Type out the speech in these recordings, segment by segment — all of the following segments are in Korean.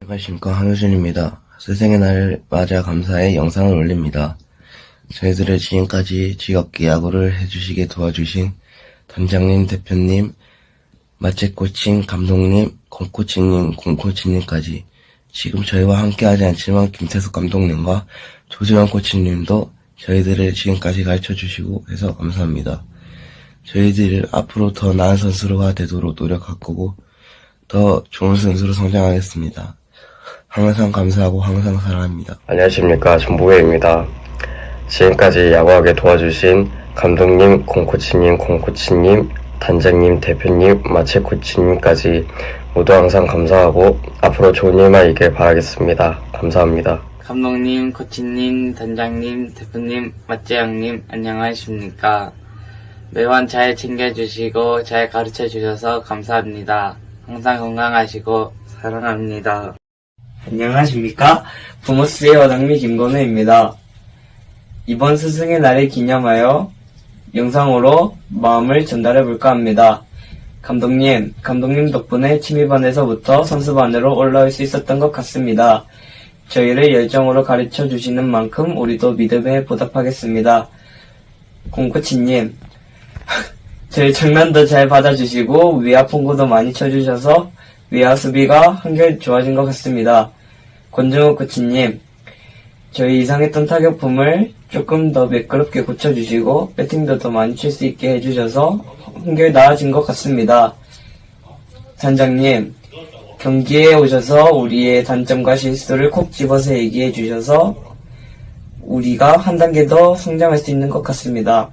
안녕하십니까 한효준입니다. 스승의 날을 맞아 감사해 영상을 올립니다. 저희들을 지금까지 즐겁게 야구를 해주시게 도와주신 단장님, 대표님, 맛집 코칭, 감독님, 공코치님, 공코치님까지 지금 저희와 함께하지 않지만 김태숙 감독님과 조지환 코치님도 저희들을 지금까지 가르쳐 주시고 해서 감사합니다. 저희들 앞으로 더 나은 선수가 되도록 노력할 거고 더 좋은 선수로 성장하겠습니다. 항상 감사하고 항상 사랑합니다. 안녕하십니까 전보혜입니다. 지금까지 야구하게 도와주신 감독님, 공코치님, 공코치님, 단장님, 대표님, 마체 코치님까지 모두 항상 감사하고 앞으로 좋은 일만 있길 바라겠습니다. 감사합니다. 감독님, 코치님, 단장님, 대표님, 맞재영님, 안녕하십니까. 매번 잘 챙겨주시고 잘 가르쳐 주셔서 감사합니다. 항상 건강하시고 사랑합니다. 안녕하십니까. 부모스의 원학미 김건우입니다. 이번 스승의 날을 기념하여 영상으로 마음을 전달해 볼까 합니다. 감독님, 감독님 덕분에 취미반에서부터 선수반으로 올라올 수 있었던 것 같습니다. 저희를 열정으로 가르쳐 주시는 만큼 우리도 믿음에 보답하겠습니다. 공코치님, 저희 장난도 잘 받아주시고 위아 풍구도 많이 쳐주셔서 위아 수비가 한결 좋아진 것 같습니다. 권정욱 코치님, 저희 이상했던 타격품을 조금 더 매끄럽게 고쳐주시고 배팅도 더 많이 칠 수 있게 해주셔서 한결 나아진 것 같습니다. 단장님, 경기에 오셔서 우리의 단점과 실수를 콕 집어서 얘기해 주셔서 우리가 한 단계 더 성장할 수 있는 것 같습니다.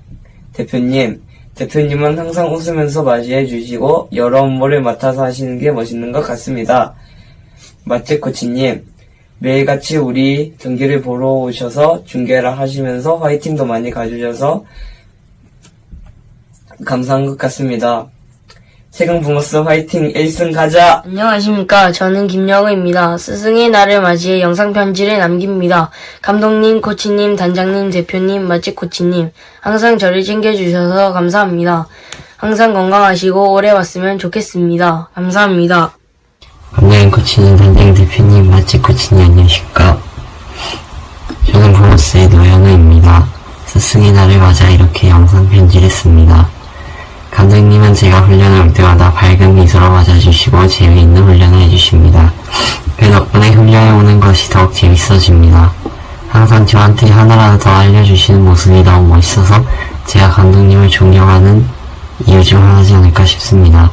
대표님, 대표님은 항상 웃으면서 맞이해 주시고 여러 업무를 맡아서 하시는 게 멋있는 것 같습니다. 마치 코치님, 매일같이 우리 경기를 보러 오셔서 중계를 하시면서 화이팅도 많이 가주셔서 감사한 것 같습니다. 부모스 화이팅 1승 가자! 안녕하십니까. 저는 김영우입니다. 스승의 날을 맞이해 영상 편지를 남깁니다. 감독님, 코치님, 단장님, 대표님, 맛집 코치님, 항상 저를 챙겨주셔서 감사합니다. 항상 건강하시고 오래 왔으면 좋겠습니다. 감사합니다. 감독님 코치님, 단장 대표님, 맛집 코치님 안녕하십니까. 저는 브로스의 노현우입니다. 스승의 날을 맞아 이렇게 영상 편지를 씁니다. 감독님은 제가 훈련을 올 때마다 밝은 미소로 맞아주시고 재미있는 훈련을 해주십니다. 그 덕분에 훈련에 오는 것이 더욱 재밌어집니다. 항상 저한테 하나라도 더 알려주시는 모습이 너무 멋있어서 제가 감독님을 존경하는 이유 중 하나지 않을까 싶습니다.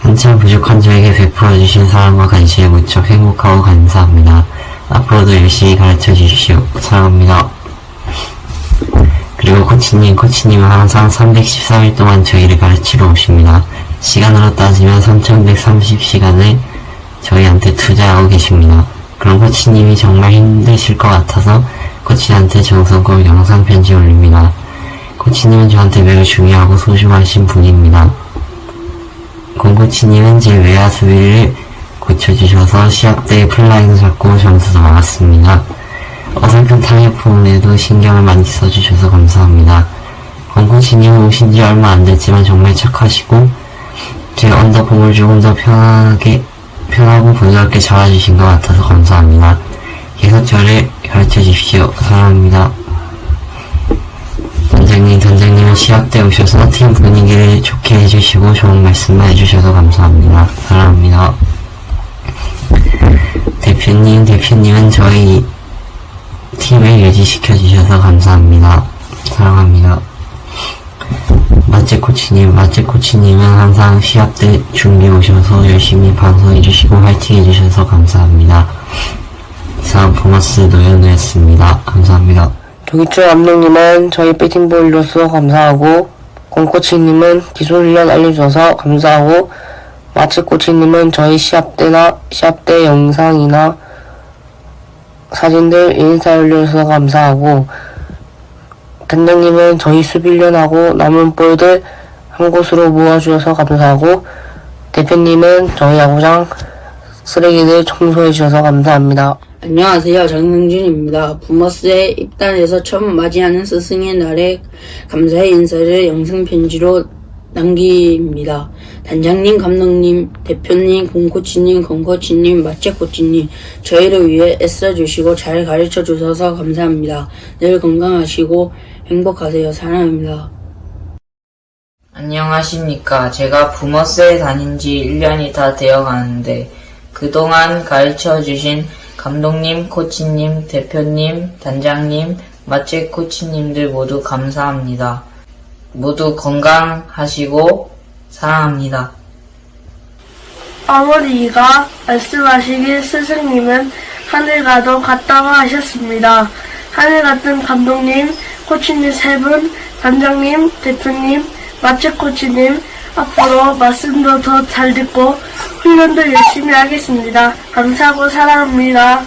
한참 부족한 저에게 베풀어주신 사랑과 관심에 무척 행복하고 감사합니다. 앞으로도 열심히 가르쳐 주십시오. 사랑합니다. 그리고 코치님, 코치님은 항상 313일 동안 저희를 가르치러 오십니다. 시간으로 따지면 3130시간을 저희한테 투자하고 계십니다. 그럼 코치님이 정말 힘드실 것 같아서 코치한테 정성껏 영상 편지 올립니다. 코치님은 저한테 매우 중요하고 소중하신 분입니다. 공코치님은 제 외야 수비를 고쳐주셔서 시합 때 플라이도 잡고 점수도 많았습니다. 어설픈 타격품에도 신경을 많이 써주셔서 감사합니다. 공코치님은 오신 지 얼마 안 됐지만 정말 착하시고 제 언더공을 조금 더 편하게 편하고 부드럽게 잡아주신 것 같아서 감사합니다. 계속 저를 가르쳐 주십시오. 사랑합니다. 단장님, 단장님은 시합 때 오셔서 팀 분위기를 좋게 해주시고 좋은 말씀만 해주셔서 감사합니다. 사랑합니다. 대표님, 대표님은 저희 팀을 유지시켜 주셔서 감사합니다. 사랑합니다. 마체 코치님, 마체 코치님은 항상 시합 때 준비 오셔서 열심히 방송해 주시고 화이팅 해 주셔서 감사합니다. 이상 보너스 노현우였습니다. 조기철 감독님은 저희 배팅볼로서 감사하고 공코치님은 기술훈련 알려주셔서 감사하고 마치 코치님은 저희 시합 때나 시합 때 영상이나 사진들 인스타 올려주셔서 감사하고 단장님은 저희 수비 훈련하고 남은 볼들 한 곳으로 모아주셔서 감사하고 대표님은 저희 야구장 쓰레기들 청소해 주셔서 감사합니다. 안녕하세요. 정승준입니다. 부머스에 입단해서 처음 맞이하는 스승의 날에 감사의 인사를 영상 편지로 남깁니다. 단장님, 감독님, 대표님, 공코치님, 건코치님, 마체코치님, 저희를 위해 애써주시고 잘 가르쳐 주셔서 감사합니다. 늘 건강하시고 행복하세요. 사랑합니다. 안녕하십니까. 제가 부머스에 다닌 지 1년이 다 되어 가는데, 그동안 가르쳐 주신 감독님, 코치님, 대표님, 단장님, 맛제 코치님들 모두 감사합니다. 모두 건강하시고 사랑합니다. 어머니가 말씀하시길 스승님은 하늘 가도 같다고 하셨습니다. 하늘 같은 감독님, 코치님 세 분, 단장님, 대표님, 마체 코치님, 앞으로 말씀도 더 잘 듣고 훈련도 열심히 하겠습니다. 감사하고 사랑합니다.